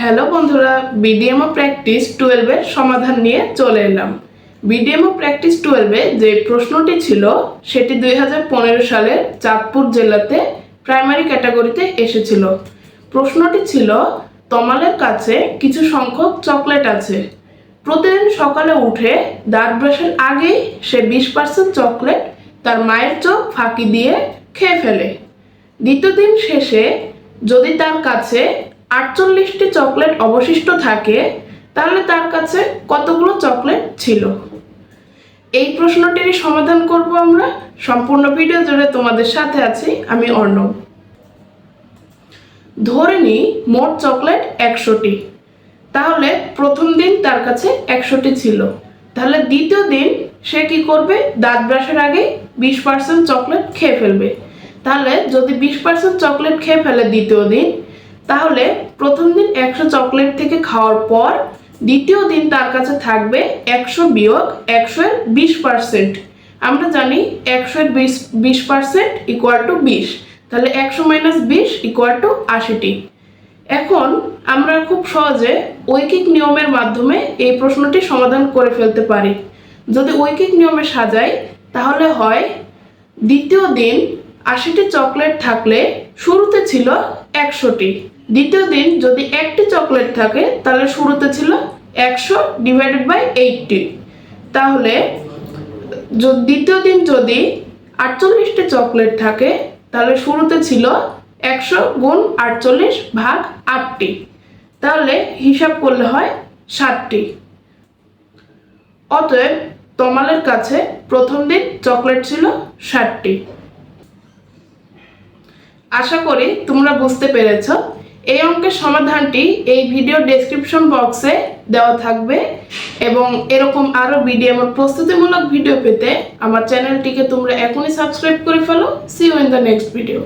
Hello বন্ধুরা BDMO practice টুয়েলভের সমাধান নিয়ে চলে এলাম। বিডিএমও প্র্যাকটিস টুয়েলভে যে প্রশ্নটি ছিল, সেটি দুই হাজার পনেরো সালের চাঁদপুর জেলাতে প্রাইমারি ক্যাটাগরিতে এসেছিল। প্রশ্নটি ছিল, তমালের কাছে কিছু সংখ্যক চকলেট আছে। প্রতিদিন সকালে উঠে দাঁত ব্রাশের আগেই সে বিশ পার্সেন্ট চকলেট তার মায়ের চোখ ফাঁকি দিয়ে খেয়ে ফেলে। দ্বিতীয় দিন শেষে যদি তার কাছে আটচল্লিশটি চকলেট অবশিষ্ট থাকে, তাহলে তার কাছে কতগুলো চকলেট ছিল? এই প্রশ্নটিরই সমাধান করব আমরা। সম্পূর্ণ ভিডিও জুড়ে তোমাদের সাথে আছি আমি অর্ণব। ধরে নিই মোট চকলেট একশোটি। তাহলে প্রথম দিন তার কাছে একশোটি ছিল। তাহলে দ্বিতীয় দিন সে কি করবে? দাঁত ব্রাশের আগে বিশ পার্সেন্ট চকলেট খেয়ে ফেলবে। তাহলে যদি বিশ পার্সেন্ট চকলেট খেয়ে ফেলে দ্বিতীয় দিন তাহলে প্রথম দিন একশো চকলেট থেকে খাওয়ার পর দ্বিতীয় দিন তার কাছে থাকবে একশো বিয়োগ একশো বিশ পার্সেন্ট আমরা জানি একশো বিশ বিশ পার্সেন্ট ইকুয়াল টু বিশ। তাহলে একশো মাইনাস বিশ ইকুয়াল টু আশিটি। এখন আমরা খুব সহজে ঐকিক নিয়মের মাধ্যমে এই প্রশ্নটি সমাধান করে ফেলতে পারি। যদি ঐকিক নিয়মে সাজাই, তাহলে হয় দ্বিতীয় দিন আশিটি চকলেট থাকলে শুরুতে ছিল একশোটি। দ্বিতীয় দিন যদি একটি চকলেট থাকে, তাহলে শুরুতে ছিল একশো ডিভাইডেড বাই এইটটি তাহলে দ্বিতীয় দিন যদি আটচল্লিশটি চকলেট থাকে, তাহলে শুরুতে ছিল একশো গুণ আটচল্লিশ ভাগ আটটি। তাহলে হিসাব করলে হয় ষাটটি। অতএব তমালের কাছে প্রথম দিন চকলেট ছিল ষাটটি। আশা করি তোমরা বুঝতে পেরেছ। এই অঙ্কের সমাধানটি এই ভিডিও ডেসক্রিপশন বক্সে দেওয়া থাকবে এবং এরকম আরও ভিডিও এবং প্রস্তুতিমূলক ভিডিও পেতে আমার চ্যানেলটিকে তোমরা এখনই সাবস্ক্রাইব করে ফেলো। See you in the next video